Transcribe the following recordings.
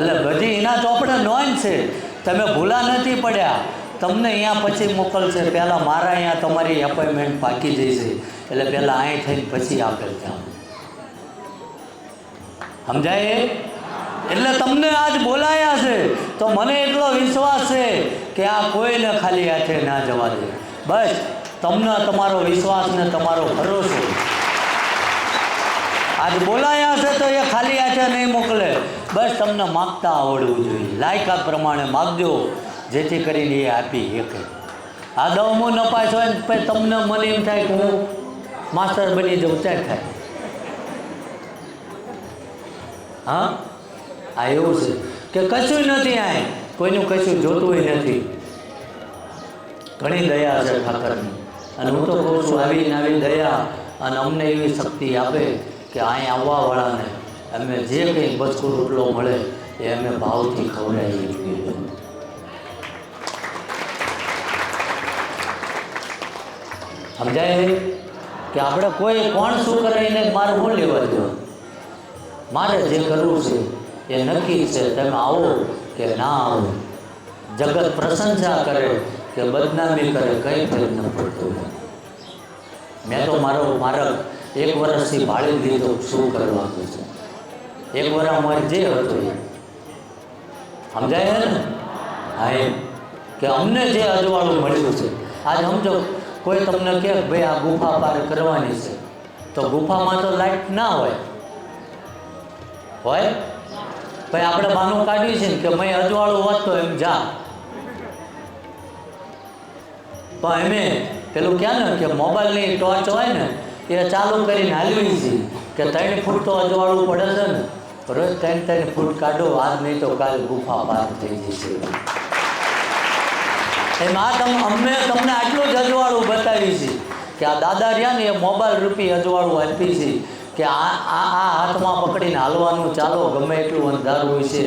એટલે બધી એના ચોપડે નોંધ છે. તમે ભૂલા નથી પડ્યા. તમને અહીંયા પછી મોકલશે. પહેલાં મારા અહીંયા તમારી એપોઇન્ટમેન્ટ પાકી જશે એટલે પહેલાં અહીં થઈને પછી આપે ત્યાં. સમજાય? એટલે તમને આજ બોલાયા છે. તો મને એટલો વિશ્વાસ છે કે આ કોઈને ખાલી હાથે ના જવા દે. બસ તમને તમારો વિશ્વાસ ને તમારો ભરોસો. આજ બોલાયા છે તો એ ખાલી હાથે નહીં મોકલે. બસ તમને માગતા આવડવું જોઈએ. લાયકાત પ્રમાણે માગજો, જેથી કરીને એ આપી શકે. આ દવમો નપાસ હોય ને તમને મને એમ થાય કે હું માસ્ટર બની જાઉં, ત્યાં થાય. હા? આ એવું છે કે કશું નથી આ. કોઈનું કશું જોતું નથી. ઘણી દયા છે ઠાકરની. અને હું તો કહું છું, આવીને આવી દયા અને અમને એવી શક્તિ આપે. કે અહીં આવવાવાળાને અમે જે કંઈ બચકો રોટલો મળે એ અમે ભાવથી ખવડાવીએ છીએ. સમજાય? કે આપણે કોઈ કોણ શું કરે એને મારે હું લેવા દો મારે જે કરવું છે એ નક્કી છે, તમે આવો કે ના આવો. જગત પ્રશંસા કરે કે બદનામી કરે, કંઈ ફેર ન પડતું. મેં તો મારો મારા એક વર્ષથી ભાળી દીધો શું કરવાનું છે? એક વર્ષ અમારે જે હતું એ. સમજાય ને? હા, એમ. કે અમને જે અજવાળું મળ્યું છે. આજ સમજો, કોઈ તમને કહે ભાઈ આ ગુફા પાર કરવાની છે. તો ગુફામાં તો લાઈટ ના હોય. હોય? ભાઈ આપણે બાનું કાઢ્યું છે ને કે મેં અજવાળું હોત તો એમ જા. પણ એમે પેલું ક્યાં ને કે મોબાઈલની ટોર્ચ હોય ને એ ચાલુ કરીને હાલવી છે. કે ત્રણ ફૂટ તો અજવાળું પડે છે ને રોજ ત્રણ ત્રણ ફૂટ કાઢો આજ નહીં તો કાલ ગુફા પાર થઈ જશે. એમ આ તમ અમે તમને આટલું જ અજવાળું બતાવી છે કે આ દાદા રહ્યા ને એ મોબાઈલ રૂપી અજવાળું આપી છે કે આ આ આ હાથમાં પકડીને હાલવાનું ચાલો ગમે એટલું અંધારું હોય છે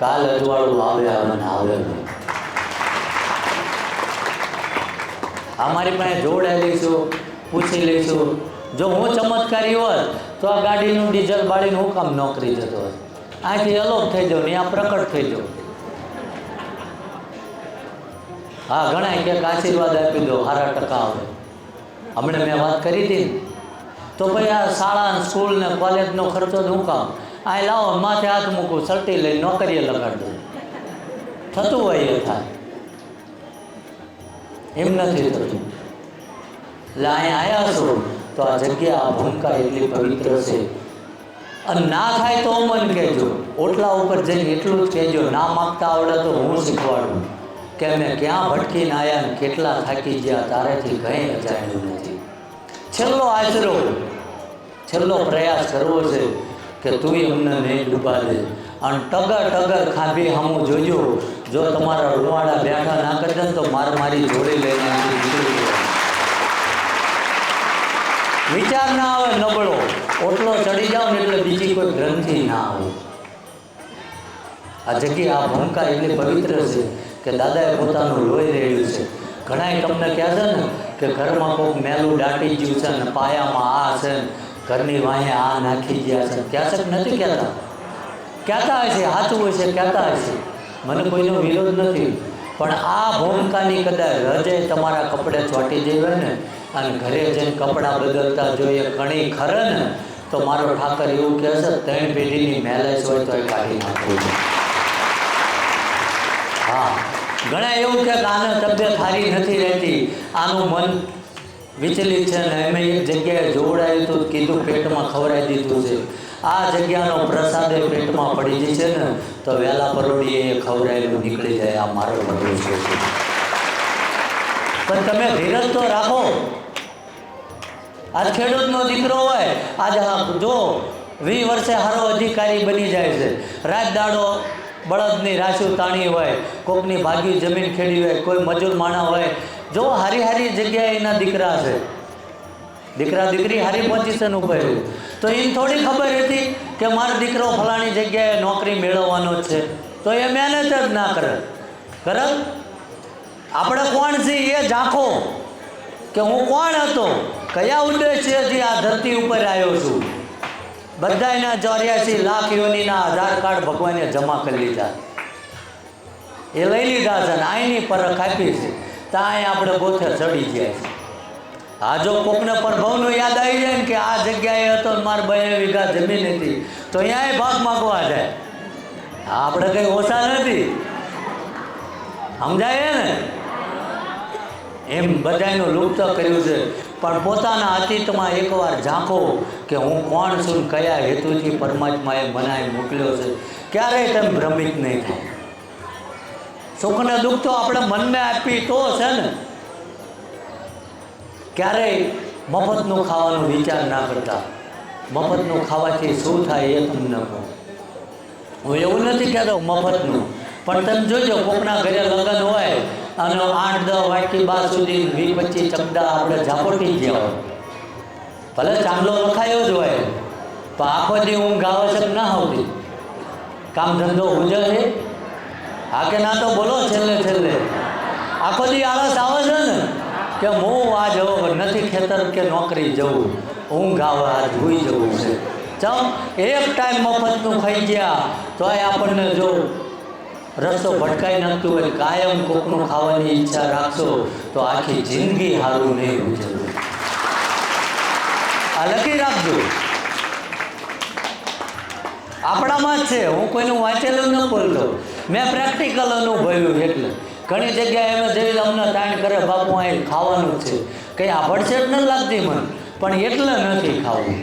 કાલ અજવાળું આવે આવે આવે અમારી પાસે જોડાઈ લઈશું પૂછી લઈશું જો હું ચમત્કારી હોત, તો આ ગાડીનું ડીઝલ બાળીને હું કામ નોકરી જતો હોત. અહીંથી અલોપ થઈ જાઉં ને આ પ્રકટ થઈ જાઉં. હા ઘણા ક્યાંક આશીર્વાદ આપી દો સારા ટકા આવે. હમણાં મેં વાત કરી હતી તો ભાઈ આ શાળા સ્કૂલ ને કોલેજનો ખર્ચો જ હું કામ? આ લાવો, માથે હાથ મૂકું સર્ટી લઈ નોકરીએ લગાડ દઉં. થતું હોય એ થાય. એમ નથી થતું. એટલે અહીંયા આવ્યા છો. તો આ જગ્યા આ ભૂમિકા એટલી પવિત્ર છે. અને ના થાય તો મને કહેજો. ઓટલા ઉપર જઈને એટલું જ કહેજો, ના માગતા આવડે તો હું શીખવાડું. કે અમે ક્યાં ભટકીને આવ્યા ને કેટલા થાકી ગયા, તારેથી કંઈ અજાણ્યું નથી. છેલ્લો આશરો, છેલ્લો પ્રયાસ કરવો છે કે તું અમને નહીં ડૂબાડે અને ટગર ટગર ખાંભી હમું જોજો. જો તમારા રૂવાડા બેઠા ના કરશે તો માર મારી જોડી લઈને. વિચાર ના આવે નબળો. ઓટલો ચડી જાવ ને એટલે બીજી કોઈ ગ્રંથિ ના આવે આ જગ્યા આ ભૂમિકા એટલી પવિત્ર છે કે દાદાએ પોતાનું લોહી રેડ્યું છે. ઘણાય તમને કહે છે ને કે ઘરમાં કોઈક મેલું દાટી ગયું છે ને પાયામાં આ છે ને ઘરની વાંહે આ નાખી ગયા છે. છે કે નથી કહેતા? કહેતા હશે સાચું હોય છે, કહેતા હશે મને કોઈનો વિરોધ નથી. પણ આ ભૂમિકાની કદાચ હૃદય તમારા કપડે ચોંટી જઈ હોય ને અને ઘરે જઈને કપડાં બદલતા જોઈએ, ઘણી ખરે ને તો મારો ઠાકર એવું કહે છે ત્રણ પેઢીની મેલેજ હોય તો એ કાઢી નાખવું હા. ઘણા એવું કે આને તબિયત સારી નથી રહેતી. આનું મન વિચલિત છે ને એમ એક જગ્યાએ જોવડાયું હતું, કીધું પેટમાં ખવડાવી દીધું છે. આ જગ્યાનો પ્રસાદ એ પેટમાં પડી છે ને, તો વહેલા પરોડીએ એ ખવડાયેલું નીકળી જાય, આ મારો બધું છે. પણ તમે ધીરજ તો રાખો. આજ ખેડૂતનો દીકરો હોય, આજે હા જો વી વર્ષે સારો અધિકારી બની જાય છે. રાત દાડો બળદની રાશુ તાણી હોય, કોકની ભાગી જમીન ખેડી હોય, કોઈ મજૂર માણા હોય. જો હારી હારી જગ્યાએ એના દીકરા છે. દીકરા દીકરી હારી પોઝિશન ઉપર. તો એને થોડી ખબર હતી કે મારો દીકરો ફલાણી જગ્યાએ નોકરી મેળવવાનો છે. તો એ મહેનત જ ના કરે. કરે આપણે કોણ છીએ? એ ઝાંખો. કે હું કોણ હતો? કયા ઉદ્દેશ્યથી આ ધરતી ઉપર આવ્યો છું? બધાયના ચોર્યાસી લાખ યોનીના આધાર કાર્ડ ભગવાને જમા કરી લીધા. એ લઈ લીધા છે ને આઈની પરખ આપી છે. ત્યાં આપણે ગોથે ચડી ગયા છે. આ જો કોકને પ્રભવનું યાદ આવી જાય ને કે આ જગ્યાએ હતો મારે બે વીઘા જમીન હતી, તો અહીંયા ભાગ માગવા જાય. આપણે કંઈ ઓછા નથી. સમજાય ને? એમ બધાનું લુપ્ત કર્યું છે. પણ પોતાના અતીતમાં એકવાર ઝાંખો કે હું કોણ છું કયા હેતુથી પરમાત્માએ બનાવી મોકલ્યો છે ક્યારેય તમે ભ્રમિત નહીં થાય. સુખ ને દુઃખ તો આપણે મનને આપી તો છે ને. ક્યારેય મફતનું ખાવાનો વિચાર ના કરતા. મફતનું ખાવાથી શું થાય એ તમને કહું. હું એવું નથી કહેતો મફતનું. પણ તમે જોજો કોકના ઘરે લગ્ન હોય અને આઠ, દસ વાટકી બાર સુધી વીસ, પચીસ ચકડા આપણે ઝાપોટી ગયા હોય ભલે ચાંદલો લખાયો જ હોય, પણ આખો દી ઊંઘ આવે છે કે ના આવતી? કામ ધંધો ઉજે છે? હા કે ના તો બોલો છેલ્લે છેલ્લે. આખો દી આળસ આવે છે ને, કે હું આ જવું, નથી ખેતર કે નોકરી જવું ઊંઘ આવે, આ જોઈ જવું છે. ચમ, એક ટાઈમ મફતનું ખાઈ ગયા તો આપણને જો રસ્તો ભટકાઈ નાખતું હોય, કાયમ કોકનું ખાવાની ઈચ્છા રાખશો, તો આખી જિંદગી સારું નહીં ઉજવવું આ લખી રાખજો. આપણામાં જ છે, હું કોઈનું વાંચેલું ન બોલતો. મેં પ્રેક્ટિકલ અનુભવ્યું એટલે. ઘણી જગ્યાએ એમ જઈને અમને તાણ કરે, બાપુ અહીં ખાવાનું છે. કંઈ આભડછેટ ન લાગતી મને, પણ એટલે નથી ખાવું.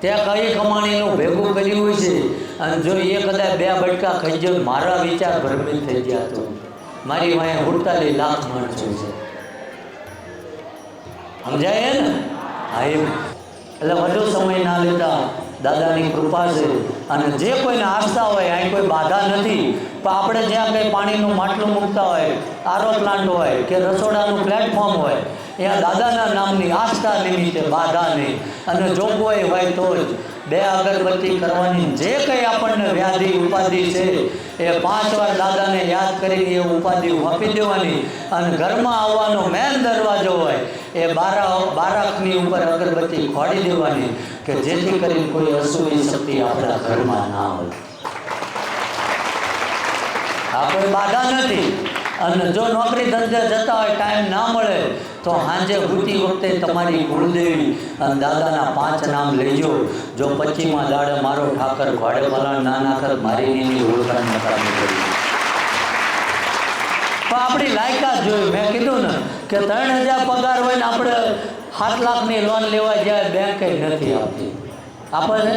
ત્યાં કઈ કમાણીનું ભેગું કર્યું હોય છે અને જો એ કદાચ બે બટકા ખાઈ જાય મારા વિચાર ભરમિલ થઈ ગયા તો મારી વાંહે ઉડતાલીસ લાખ માણસો છે. સમજાય ને? હા એમ. એટલે વધુ સમય ના લેતા દાદાની કૃપા છે. અને જે કોઈને આસ્થા હોય અહીં કોઈ બાધા નથી. પણ આપણે જ્યાં કંઈ પાણીનું માટલું મૂકતા હોય આરો પ્લાન્ટ હોય કે રસોડાનું પ્લેટફોર્મ હોય ત્યાં દાદાના નામની આસ્થા નિમિત્તે બાધા નહીં અને જોગવાઈ હોય તો જ બે અગરબત્તી કરવાની જે કંઈ આપણને વ્યાધિ ઉપાધિ છે, એ પાંચ વાર દાદાને યાદ કરીને એ ઉપાધિ વાપી દેવાની. અને ઘરમાં આવવાનો મેન દરવાજો હોય, એ બારા બારાકની ઉપર અગરબત્તી ખોડી દેવાની કે જેથી કરીને કોઈ અસુરી શક્તિ આપણા ઘરમાં ના હોય. આ કોઈ બાધા નથી. અને જો નોકરી ધંધે જતા હોય ટાઈમ ના મળે, તો સાંજે ઉઠતી વખતે તમારી કુળદેવી અને દાદાના પાંચ નામ લેજો. જો પચીમાં દાડે મારો ઠાકર ઘોડે મલાણ ના નાખર મારી નીની ઓળખાણ નકામી કરી પણ આપણી લાયકાત જોઈ, મેં કીધું ને કે ત્રણ હજાર પગાર હોય ને આપણે સાત લાખની લોન લેવા જાય બેંક નથી આપતી. આપણને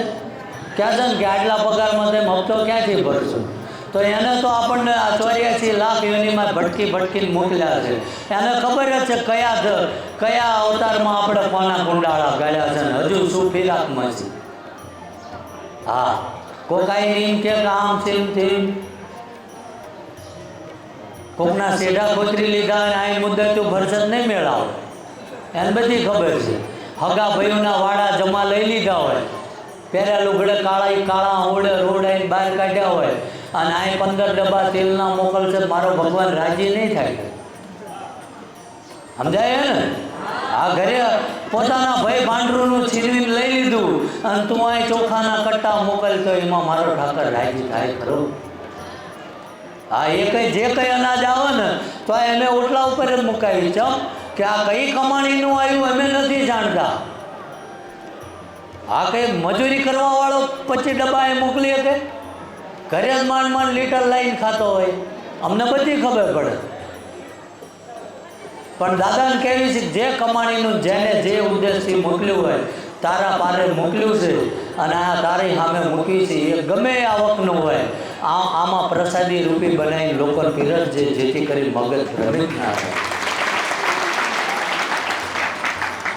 ક્યાં છે ને કે આટલા પગારમાં તેમ હપ્તો ક્યાંથી ભરશું? તો એને તો આપણને આ ચોર્યાસી લાખ યોનીમાં ભટકી ભટકીને મોકલ્યા છે. એને ખબર જ છે કયા કયા અવતારમાં આપણે કોના કુંડાળા ગાળ્યા છે હજુ શું ફિરાકમાં છે? હા. કોકાઈ નીમ કે આમ તેમ તેમ કોકના સેઢા ખોતરી લીધા અને આ મુદ્દે તું ભરસદ નહીં મેળાવો. એને બધી ખબર છે. હગા ભાઈઓના વાડા જમા લઈ લીધા હોય. પહેલા લુગડે કાળા કાળા ઓડે રોડાઈને બહાર કાઢ્યા હોય. અને આ પંદર ડબ્બા તેલના મોકલશે મારો ભગવાન રાજી નહીં થાય. સમજાય ને? આ ઘરે પોતાના ભાઈ ભાંડરૂનું છીનવીને લઈ લીધું અને તું અહીં ચોખાના કટ્ટા મોકલતો એમાં મારો ઠાકર રાજી થાય ખરો. હા એ કઈ જે કઈ અનાજ આવે ને, તો આ એને ઓટલા ઉપર જ મુકાવી છે કે આ કઈ કમાણીનું આવ્યું અમે નથી જાણતા. આ કઈ મજૂરી કરવા વાળો પચીસ ડબ્બા એ મોકલી શકે? ઘરે જ માંડ માંડ લીટર લાઈન ખાતો હોય. અમને બધી ખબર પડે. પણ દાદાને કહેવી છે, જે કમાણીનું જેને જે ઉદ્દેશથી મોકલ્યું હોય, તારા પારે મોકલ્યું છે અને આ તારી સામે મૂકી છે, એ ગમે આવકનું હોય. આ આમાં પ્રસાદી રૂપી બનાવીને લોકો પીરસજે જેથી કરી મગજ ભ્રમિત ના થાય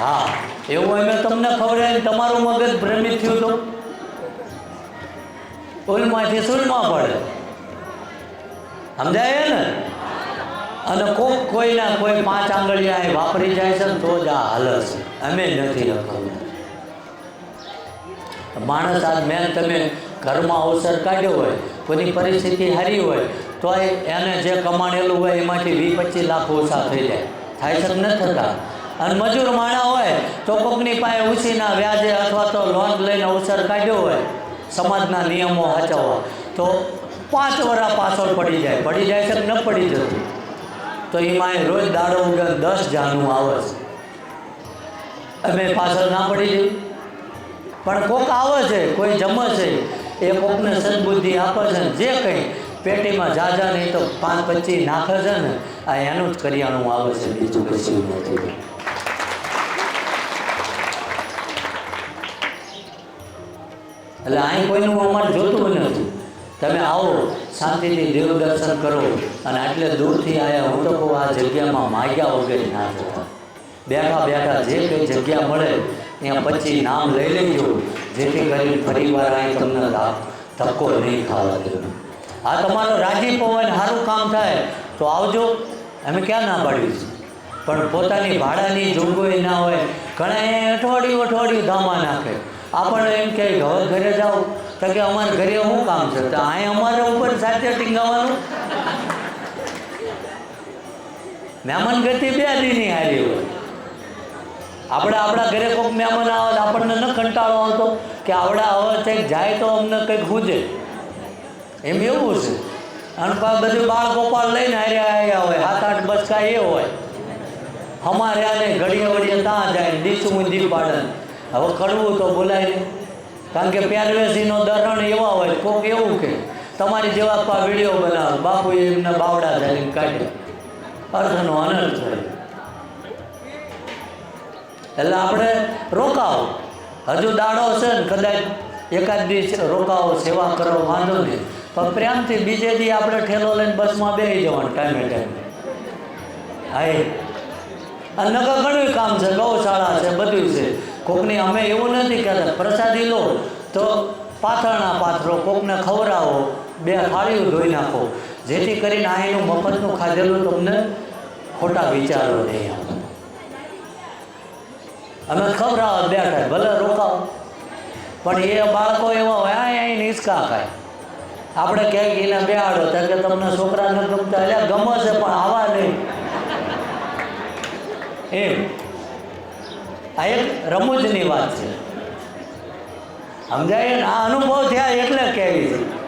હા, એવું અમે તમને ખબર તમારું મગજ ભ્રમિત થયું તો? ઉલમાંથી સુલમાં પડે. સમજાય ને? અને કોક કોઈના કોઈ પાંચ આંગળીયા અહીં વાપરી જાય છે ને તો જ આ હાલત અમે નથી રખવતા માણસ આ મેં તમે ઘરમાં અવસર કાઢ્યો હોય, કોઈની પરિસ્થિતિ સારી હોય, તો એને જે કમાણેલું હોય એમાંથી વીસ પચીસ લાખ ઓછા થઈ જાય. થાય છે કે ન થતા? અને મજૂર માણા હોય તો કોકની પાસે ઉછીના વ્યાજે અથવા તો લોન લઈને અવસર કાઢ્યો હોય સમાજના નિયમો સાચવવા. તો પાંચ વર્ષ પાછળ પડી જાય. પડી જાય છે ન પડી જતું? તો એમાં રોજ દાડો ઉગન દસ જાનું આવે છે. અમે પાછળ ના પડી જઈએ પણ કોક આવે છે કોઈ જમે છે. એ કોકને સદબુદ્ધિ આપે છે જે કંઈ પેટીમાં જાજા નહીં તો પાંચ પચીસ નાખે છે ને આ એનું જ કરિયાણું આવે છે બીજું કશું નથી. એટલે અહીં કોઈનું અમારે જોતું નથી તમે આવો, શાંતિથી દેવ દર્શન કરો અને આટલે દૂરથી આવ્યા હું તો કહું, આ જગ્યામાં માગ્યા વગેરે ના જતા. બેઠા બેઠા જે કંઈ જગ્યા મળે, ત્યાં પછી નામ લઈ લેજો. જેથી કરીને ફરીવાર અહીં તમને ધક્કો નહીં ખાવા દેવો આ તમારો રાજીપો હોય સારું કામ થાય, તો આવજો. અમે ક્યાં ના પાડવી છે પણ પોતાની ભાડાની જોગવાઈ ના હોય, ઘણા અઠવાડિયું અઠવાડિયું ધામા નાખે. આપણને એમ કહે કે, હવે ઘરે જાઓ. તો કે, અમારે ઘરે શું કામ છે? તો અહીં અમારે ઉપર સાથે ટીંગાવાનું. મહેમાન ગતિ બે દીની હારી હોય. આપણે આપણા ઘરે કોઈક મહેમાન આવે આપણને ન કંટાળો આવતો કે આવડા હવે કંઈક જાય તો અમને કંઈક ખૂજે એમ એવું છે. અને બધું બાળ ગોપાલ લઈને હાર્યા આવ્યા હોય સાત આઠ બચકા એ હોય. અમારે આને ઘડીએ વળીએ ત્યાં જાય દીસું દીપ પાડન હવે કરવું તો બોલાય. નહીં કારણ કે પહેરવેશીનો દરણ એવા હોય, કોક એવું કે, તમારી જેવા પા વીડિયો બનાવો. બાપુએ એમને બાવડા જાય કાઢે અર્થનો અનર્થ થાય. એટલે આપણે રોકાવો. હજુ દાડો છે ને કદાચ એકાદ દિવસ રોકાવો, સેવા કરો, વાંધો નહીં. પણ પ્રેમથી બીજે દી આપણે ઠેલો લઈને બસમાં બેસી જવાનું ટાઈમે ટાઈમે. હા અને નકર ઘણું કામ છે, ગૌશાળા છે, બધું છે. કોકની અમે એવું નથી કહેતા, પ્રસાદી લો. તો પાથરણા પાથરો, કોકને ખવડાવો, બે થાળીઓ ધોઈ નાખો. જેથી કરીને અહીંનું મફતનું ખાધેલું તમને ખોટા વિચારો નહીં અમે ખવડાવવા બેઠા ભલે રોકાવો પણ એ બાળકો એવા હોય આ અહીં નિષ્કા ખાય. આપણે ક્યાંક એને બેહાડો ત્યાં કે તમને છોકરાને ગમતા એટલે ગમે છે, પણ આવા નહીં. એમ. આ એક રમૂજની વાત છે. સમજાય? આ અનુભવ થયા એટલે કહેવી છે.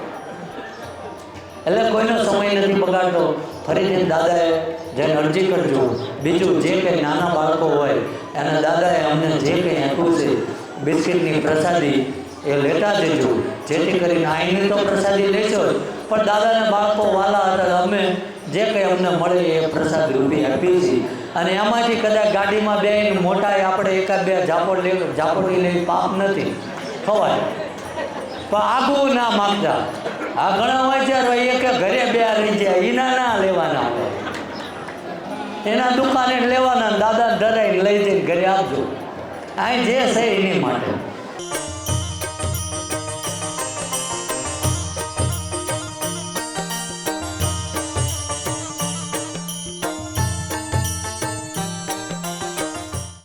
એટલે કોઈનો સમય નથી બગાડતો. ફરીથી દાદાએ જેને અરજી કરજો. બીજું જે કંઈ નાના બાળકો હોય, એને દાદાએ અમને જે કંઈ આપ્યું છે, બિસ્કિટની પ્રસાદી એ લેતા જજો. જેથી કરીને આઈની તો પ્રસાદી લેશો જ. પણ દાદાના બાળકો વાલા હતા, અમે જે કંઈ અમને મળે એ પ્રસાદ રૂપી આપીએ છીએ અને એમાંથી કદાચ ગાડીમાં બે મોટા આપણે એકાદ બે ઝાપડ લે ઝાપડી લેવી પાપ નથી. ખવાય. પણ આગું ના માગતા. આ ઘણા હોય છે હવે એક ઘરે બે રહી જાય એના ના લેવાના એના દુકાને લેવાના દાદા ડરાઈને લઈ જઈને ઘરે આપજો. અહીં જે છે એની માટે.